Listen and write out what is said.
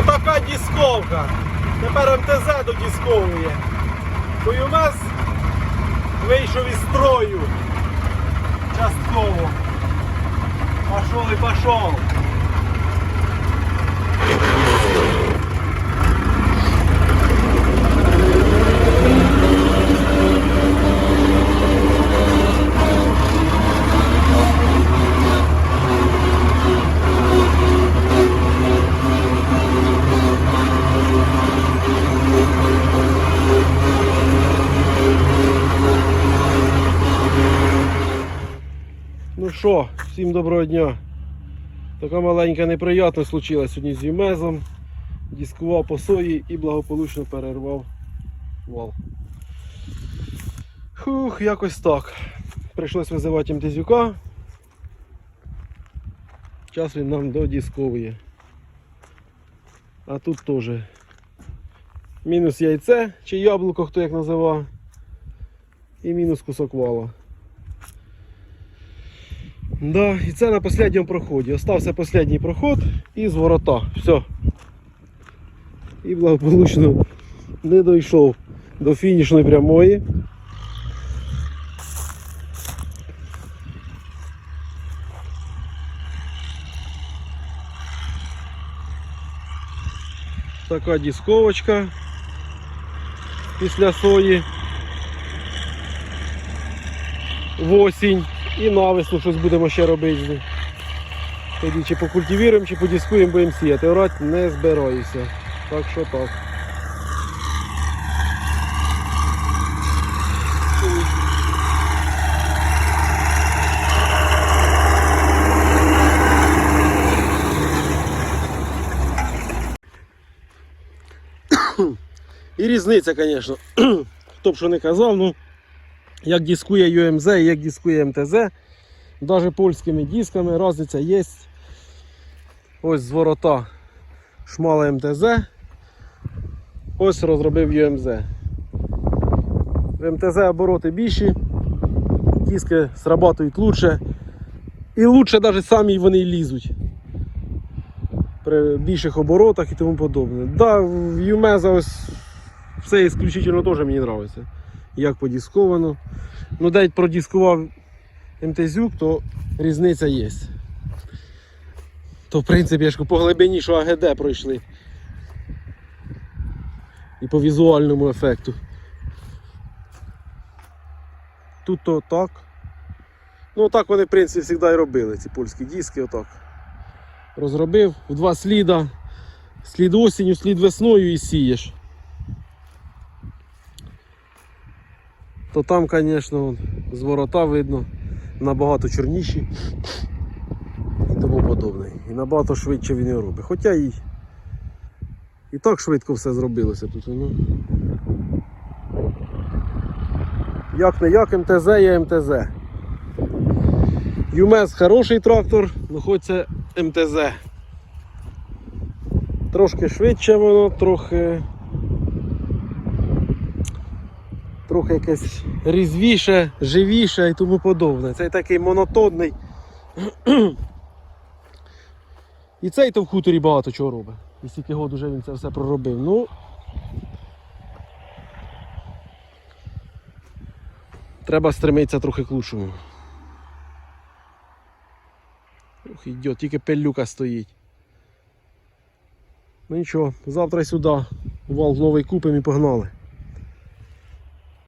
Отака дісковка. Тепер МТЗ додісковує. І у нас вийшов із строю. Частково. Пошов і пошов. Ну що, всім доброго дня. Така маленька неприятність случилась сьогодні з Юмезом. Дискував по сої і благополучно перервав вал. Хух, якось так. Прийшлось визивати МТЗюка. Зараз він нам додісковує. А тут теж мінус яйце чи яблуко, хто як називав. І мінус кусок вала. Да, і це на останньому проході. Остався останній проход і з ворота. Все. І благополучно не дійшов до фінішної прямої. Така дисковочка після сої. В осінь. І навесну щось будемо ще робити. з ним. Тоді чи покультивіруємо, чи подіскуємо, будемо сіяти. Орати не збираюся. Так що так. І різниця, звісно. Хто б що не казав, ну як дискує UMZ і як дискує МТЗ. Навіть польськими дисками різниця є. Ось з ворота шмала МТЗ. Ось розробив UMZ. В МТЗ обороти більші, диски срабатують лучше. І лучше навіть самі вони лізуть. При більших оборотах і тому подобне. Да, в UMZ ось все ісключительно теж мені подобається. Як подісковано. Ну, навіть продіскував МТЗюк, то різниця є. То в принципі я ж по глибині, що АГД пройшли. І по візуальному ефекту. Тут то так. Ну так вони в принципі завжди і робили, ці польські диски отак. Розробив в два сліда. Слід осінню, слід весною і сієш. То там, звісно, з ворота видно набагато чорніші і тому подобне. І набагато швидше він його робить. Хоча і, і так швидко все зробилося тут. Ну. Як не як МТЗ є МТЗ. ЮМЕС хороший трактор, ну хоч це МТЗ. Трошки швидше воно, трохи. Трохи якесь різвіше, живіше і тому подобне. Цей такий монотонний. І цей то в хуторі багато чого робить. І стільки год уже він це все проробив. Ну. Треба стремитися трохи к лучшому. Ох, йде, тільки пелюка стоїть. Ну нічого, завтра сюди вал новий купимо і погнали.